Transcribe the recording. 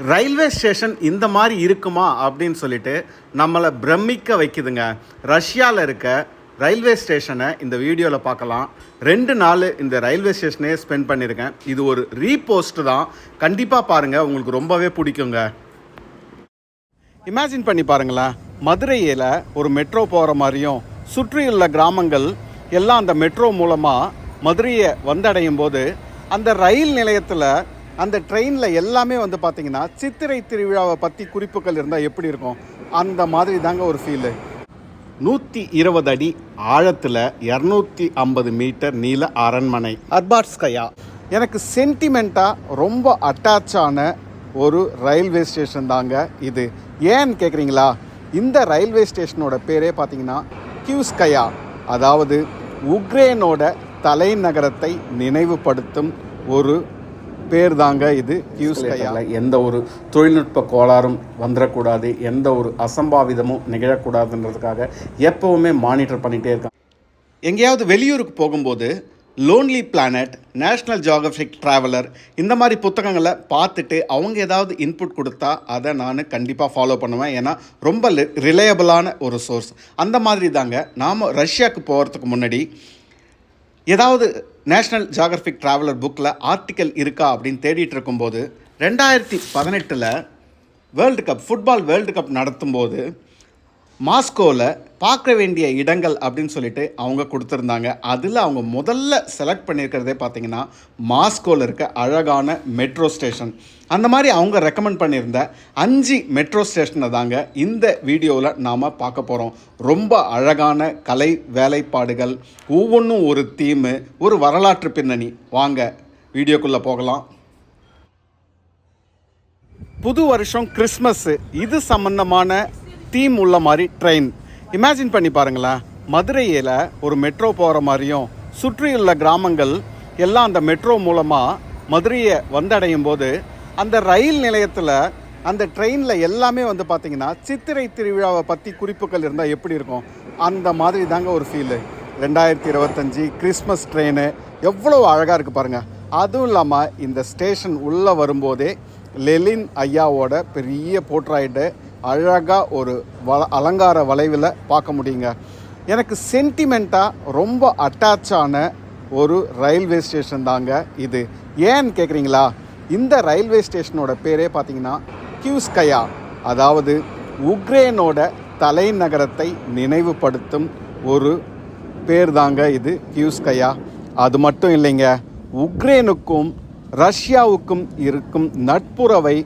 Railway station இந்த மாதிரி இருக்குமா அப்படின்னு சொல்லிட்டு நம்மளை பிரமிக்க வைக்குதுங்க. ரஷ்யாவில் இருக்க ரயில்வே ஸ்டேஷனை இந்த வீடியோவில் பார்க்கலாம். ரெண்டு நாள் இந்த ரயில்வே ஸ்டேஷனே ஸ்பெண்ட் பண்ணியிருக்கேன் இது ஒரு ரீபோஸ்ட் தான். கண்டிப்பாக பாருங்கள் உங்களுக்கு ரொம்பவே பிடிக்குங்க. இமேஜின் பண்ணி பாருங்களேன். மதுரையில் ஒரு மெட்ரோ போகிற மாதிரியும் சுற்றியுள்ள கிராமங்கள் எல்லாம் அந்த மெட்ரோ மூலமாக மதுரையை வந்தடையும் போது அந்த ரயில் நிலையத்தில் அந்த ட்ரெயினில் எல்லாமே வந்து பார்த்தீங்கன்னா சித்திரை திருவிழாவை பற்றி குறிப்புகள் இருந்தால் எப்படி இருக்கும்? அந்த மாதிரி தாங்க ஒரு ஃபீலு நூற்றி இருபது அடி ஆழத்தில் இரநூத்தி ஐம்பது மீட்டர் நீள அரண்மனை. அர்பாட்ஸ்கயா எனக்கு சென்டிமெண்ட்டாக ரொம்ப அட்டாச்சான ஒரு ரயில்வே ஸ்டேஷன் தாங்க இது. ஏன்னு கேட்குறீங்களா இந்த ரயில்வே ஸ்டேஷனோட பேரே பார்த்தீங்கன்னா கியூஸ்கயா அதாவது உக்ரேனோட தலைநகரத்தை நினைவுபடுத்தும் ஒரு பேர் தாங்க இது கியூஸ்கயா எந்த ஒரு தொழில்நுட்ப கோளாறும் வந்துடக்கூடாது எந்த ஒரு அசம்பாவிதமும் நிகழக்கூடாதுன்றதுக்காக எப்பவுமே மானிட்டர் பண்ணிகிட்டே இருக்காங்க. எங்கேயாவது வெளியூருக்கு போகும்போது Lonely Planet National Geographic Traveller இந்த மாதிரி புத்தகங்களை பார்த்துட்டு அவங்க ஏதாவது இன்புட் கொடுத்தா அதை நான் கண்டிப்பாக ஃபாலோ பண்ணுவேன். ஏன்னா ரொம்ப ரிலையபிளான ஒரு சோர்ஸ் அந்த மாதிரி தாங்க. நாம் ரஷ்யாவுக்கு போகிறதுக்கு முன்னாடி ஏதாவது நேஷ்னல் ஜாகிரபிக் ட்ராவலர் புக்கில் ஆர்டிக்கல் இருக்கா அப்படின்னு தேடிட்டு இருக்கும்போது ரெண்டாயிரத்தி பதினெட்டில் world cup football world cup நடத்தும்போது மாஸ்கோவில் பார்க்க வேண்டிய இடங்கள் அப்படின்னு சொல்லிட்டு அவங்க கொடுத்துருந்தாங்க. அதில் அவங்க முதல்ல செலக்ட் பண்ணியிருக்கிறதே பார்த்தீங்கன்னா மாஸ்கோவில் இருக்க அழகான மெட்ரோ ஸ்டேஷன் அந்த மாதிரி அவங்க ரெக்கமெண்ட் பண்ணியிருந்த அஞ்சு மெட்ரோ ஸ்டேஷனை தாங்க இந்த வீடியோவில் நாம் பார்க்க போகிறோம் ரொம்ப அழகான கலை வேலைப்பாடுகள் ஒவ்வொன்றும் ஒரு தீமு ஒரு வரலாற்று பின்னணி. வாங்க வீடியோக்குள்ளே போகலாம். புது வருஷம் கிறிஸ்மஸ்ஸு இது சம்மந்தமான தீம் உள்ள மாதிரி ட்ரெயின் இமேஜின் பண்ணி பாருங்களேன். மதுரையில் ஒரு மெட்ரோ போகிற மாதிரியும் சுற்றியுள்ள கிராமங்கள் எல்லாம் அந்த மெட்ரோ மூலமாக மதுரையை வந்தடையும் போது அந்த ரயில் நிலையத்தில் அந்த ட்ரெயினில் எல்லாமே வந்து பார்த்திங்கன்னா சித்திரை திருவிழாவை பற்றி குறிப்புகள் இருந்தால் எப்படி இருக்கும்? அந்த மாதிரி தாங்க ஒரு ஃபீலு ரெண்டாயிரத்தி இருபத்தஞ்சி கிறிஸ்மஸ் ட்ரெயின் எவ்வளோ அழகாக இருக்குது பாருங்கள் அதுவும் இல்லாமல் இந்த ஸ்டேஷன் உள்ளே வரும்போதே லெலின் ஐயாவோட பெரிய போர்ட்ராய்டு அழகாக ஒரு வள அலங்கார வளைவில் பார்க்க முடியுங்க. எனக்கு சென்டிமெண்ட்டாக ரொம்ப அட்டாச்சான ஒரு ரயில்வே ஸ்டேஷன் தாங்க இது. ஏன்னு கேட்குறீங்களா இந்த ரயில்வே ஸ்டேஷனோட பேரே பார்த்தீங்கன்னா கியூஸ்கயா அதாவது உக்ரைனோட தலைநகரத்தை நினைவுபடுத்தும் ஒரு பேர் தாங்க இது கியூஸ்கயா அது மட்டும் இல்லைங்க உக்ரைனுக்கும் ரஷ்யாவுக்கும் இருக்கும் நட்புறவை